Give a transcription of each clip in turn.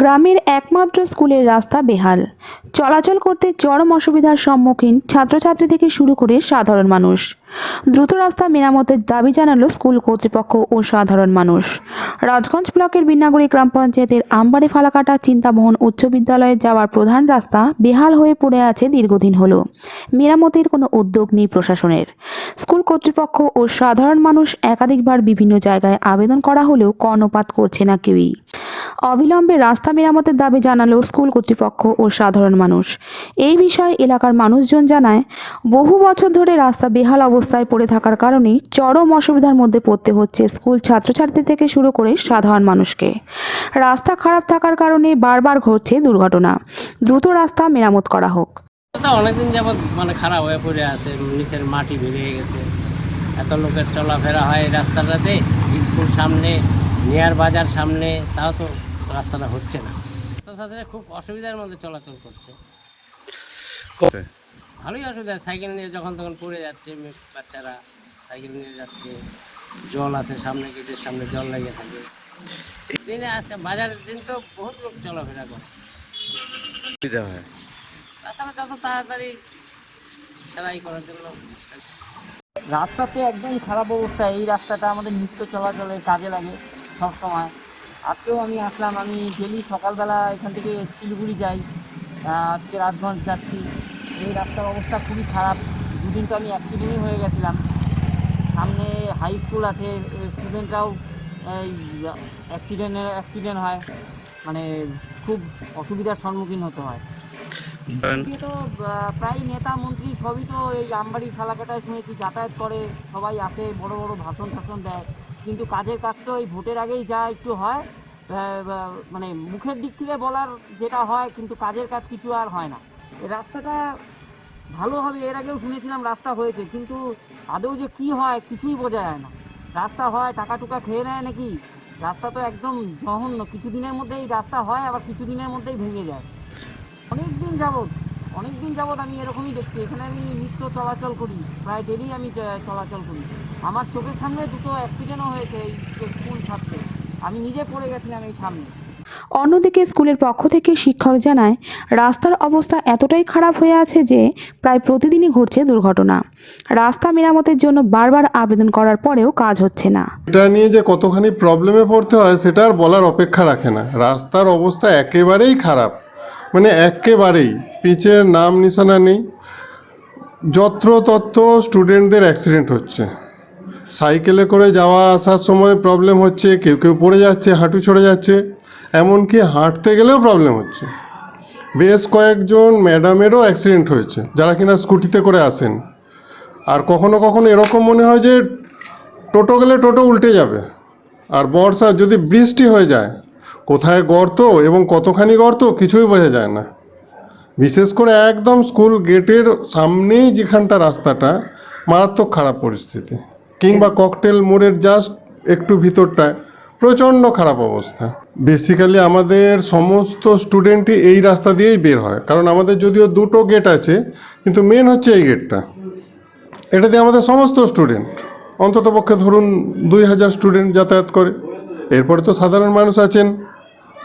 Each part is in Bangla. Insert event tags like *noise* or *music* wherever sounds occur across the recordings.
গ্রামের একমাত্র স্কুলের রাস্তা বেহাল। চলাচল করতে চরম অসুবিধার সম্মুখীন ছাত্রছাত্রী থেকে শুরু করে সাধারণ মানুষ। দ্রুত রাস্তা মেরামতের দাবি জানালো স্কুল কর্তৃপক্ষ ও সাধারণ মানুষ। রাজগঞ্জ ব্লকের বিন্নাগুড়ি গ্রাম পঞ্চায়েতের আমবাড়ি ফালাকাটা চিন্তামোহন উচ্চ বিদ্যালয়ে যাওয়ার প্রধান রাস্তা বেহাল হয়ে পড়ে আছে দীর্ঘদিন হলো। মেরামতের কোনো উদ্যোগ নেই প্রশাসনের। স্কুল কর্তৃপক্ষ ও সাধারণ মানুষ একাধিকবার বিভিন্ন জায়গায় আবেদন করা হলেও কর্ণপাত করছে না কেউই। অবিলম্বে রাস্তা মেরামতের দাবি জানালো স্কুল কর্তৃপক্ষ ও সাধারণ মানুষ। এই বিষয়ে এলাকার মানুষজন জানায়, বহু বছর ধরে রাস্তা বেহাল অবস্থায় পড়ে থাকার কারণে চরম অসুবিধার মধ্যে পড়তে হচ্ছে স্কুল ছাত্রছাত্রী থেকে শুরু করে সাধারণ মানুষকে। রাস্তা খারাপ থাকার কারণে বারবার ঘটছে দুর্ঘটনা। দ্রুত রাস্তা মেরামত করা হোক। অনেকদিন যাবৎ মানে খারাপ হয়ে পড়ে আছে নিচের মাটি বেরিয়ে গেছে। এত লোকের চলাফেরা হয় রাস্তাটাতে, স্কুল সামনে নিয়ার বাজার সামনে তাও তো রাস্তাটা হচ্ছে না। ছাত্রছাত্রীরা খুব অসুবিধার মধ্যে চলাচল করছে। ভালোই অসুবিধা সাইকেল নিয়ে যখন তখন পড়ে যাচ্ছে বাচ্চারা সাইকেল নিয়ে যাচ্ছে জল আছে সামনে গেটের সামনে জল লেগে থাকে। দিনে আজকে বাজারের দিন তো বহুত লোক চলাফেরা করে। সুবিধা হয়। তাছাড়া যত তাড়াতাড়ি সেলাই করার জন্য রাস্তা তো একদম খারাপ অবস্থা এই রাস্তাটা আমাদের নিত্য চলাচলের কাজে লাগে। সব সময় আজকেও আমি আসলাম, আমি ডেলি সকালবেলা এখান থেকে শিলিগুড়ি যাই আজকে রাজগঞ্জ যাচ্ছি। এই রাস্তার অবস্থা খুবই খারাপ। দুদিন তো আমি অ্যাক্সিডেন্টই হয়ে গেছিলাম। সামনে হাই স্কুল আছে স্টুডেন্টরাও এই অ্যাক্সিডেন্টের অ্যাক্সিডেন্ট হয়। মানে খুব অসুবিধার সম্মুখীন হতে হয়। তো প্রায় নেতা মন্ত্রী সবই তো এই আমবাড়ি ফালাকাটায় শুনেছি, যাতায়াত করে, সবাই আসে, বড় বড় ভাষণ টাষণ দেয়। কিন্তু কাজের কাজ তো এই ভোটের আগেই যা একটু হয় মানে মুখের দিক থেকে বলার যেটা হয়, কিন্তু কাজের কাজ কিছু আর হয় না। রাস্তাটা ভালো হবে, এর আগেও শুনেছিলাম রাস্তা হয়েছে, কিন্তু আদৌ যে কি হয় কিছুই বোঝা যায় না। রাস্তা হয়, টাকা টুকা খেয়ে নেয় নাকি? রাস্তা তো একদম জঘন্য, কিছুদিনের মধ্যেই রাস্তা হয়, আবার কিছুদিনের মধ্যেই ভেঙে যায়। অনেক দিন যাবৎ অনেক দিন যাবৎ আমি এরকমই দেখছি। এখানে আমি নিত্য চলাচল করি প্রায় ডেলি আমি চলাচল করি। আমার চোখের সামনে দুটো অ্যাক্সিডেন্টও হয়েছে এই স্কুল ছাত্রে আমি নিজে পড়ে গেছিলাম এই সামনে। অন্যদিকে স্কুলের পক্ষ থেকে শিক্ষক জানায় রাস্তার অবস্থা এতটাই খারাপ হয়ে আছে যে প্রায় প্রতিদিনই ঘটছে দুর্ঘটনা। রাস্তা মেরামতের জন্য বারবার আবেদন করার পরেও কাজ হচ্ছে না। এটা নিয়ে যে কতখানি প্রবলেমে পড়তে হয় সেটা আর বলার অপেক্ষা রাখে না। রাস্তার অবস্থা একেবারেই খারাপ। মানে একেবারেই পিচের নাম নিশানা নেই। যত্রতত্র স্টুডেন্টদের অ্যাক্সিডেন্ট হচ্ছে। সাইকেলে করে যাওয়া আসার সময় প্রবলেম হচ্ছে, কেউ কেউ পড়ে যাচ্ছে, হাঁটু ছড়ে যাচ্ছে, এমনকি হাঁটতে গেলেও প্রবলেম হচ্ছে। বেশ কয়েকজন ম্যাডামেরও অ্যাক্সিডেন্ট হয়েছে, যারা কিনা স্কুটিতে করে আসেন। আর কখনো কখনো এরকম মনে হয় যে টোটো গেলে টোটো উল্টে যাবে। আর বর্ষা যদি বৃষ্টি হয়ে যায় কোথায় গর্ত এবং কতখানি গর্ত কিছুই বোঝা যায় না। বিশেষ করে একদম স্কুল গেটের সামনেই যেখানটা রাস্তাটা, মারাত্মক খারাপ পরিস্থিতি। কিংবা ককটেল মোড়ের জাস্ট একটু ভিতরটায় প্রচণ্ড খারাপ অবস্থা। বেসিক্যালি আমাদের সমস্ত স্টুডেন্টই এই রাস্তা দিয়েই বের হয়। কারণ আমাদের যদিও দুটো গেট আছে, কিন্তু মেন হচ্ছে এই গেটটা এটা দিয়ে আমাদের সমস্ত স্টুডেন্ট অন্ততপক্ষে ধরুন দুই হাজার স্টুডেন্ট যাতায়াত করে। এরপরে তো সাধারণ মানুষ আছেন।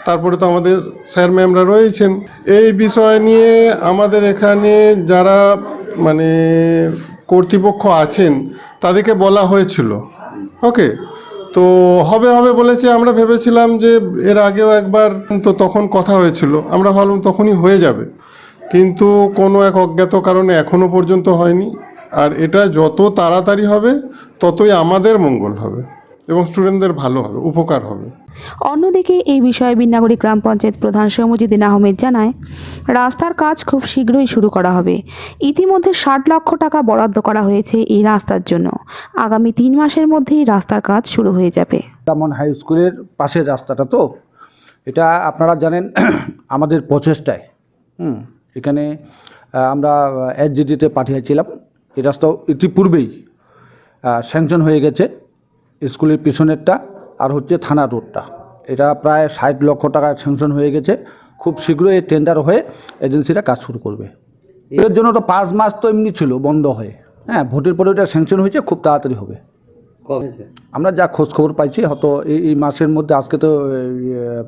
তারপরে তো আমাদের স্যার ম্যামরা রয়েছেন। এই বিষয় নিয়ে আমাদের এখানে যারা মানে কর্তৃপক্ষ আছেন, তাদেরকে বলা হয়েছিল। ওকে? তো হবে হবে বলেছে, আমরা ভেবেছিলাম যে এর আগেও একবার তো তখন কথা হয়েছিল, আমরা ভাবলাম তখনই হয়ে যাবে। কিন্তু কোনো এক অজ্ঞাত কারণে এখনও পর্যন্ত হয়নি। আর এটা যত তাড়াতাড়ি হবে, ততই আমাদের মঙ্গল হবে। এবং স্টুডেন্টদের ভালো হবে উপকার হবে। অন্যদিকে এই বিষয়ে বিন্নাগুড়ি গ্রাম পঞ্চায়েত প্রধান সমুজিদ্দিন আহমেদ জানায় রাস্তার কাজ খুব শীঘ্রই শুরু করা হবে। ইতিমধ্যে ষাট লক্ষ টাকা বরাদ্দ করা হয়েছে এই রাস্তার জন্য। আগামী তিন মাসের মধ্যেই রাস্তার কাজ শুরু হয়ে যাবে। তেমন হাই স্কুলের পাশের রাস্তাটা তো এটা আপনারা জানেন *clears throat* আমাদের প্রচেষ্টায়। হুম এখানে আমরা এসজিডিতে পাঠিয়েছিলাম। এই রাস্তা ইতিপূর্বেই স্যাংশন হয়ে গেছে। স্কুলের পিছনেরটা আর হচ্ছে থানা রোডটা। এটা প্রায় ষাট লক্ষ টাকা স্যাংশন হয়ে গেছে। খুব শীঘ্রই এই টেন্ডার হয়ে এজেন্সিরা কাজ শুরু করবে। এর জন্য তো পাঁচ মাস তো এমনি ছিল বন্ধ হয়ে। হ্যাঁ ভোটের পরে ওটা স্যাংশন হয়েছে খুব তাড়াতাড়ি হবে। আমরা যা খোঁজ খবর পাইছি হয়তো এই এই মাসের মধ্যে আজকে তো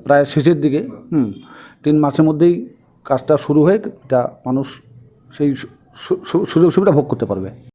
প্রায় শেষের দিকে হুম তিন মাসের মধ্যেই কাজটা শুরু হয়ে এটা মানুষ সেই সুযোগ সুবিধা ভোগ করতে পারবে।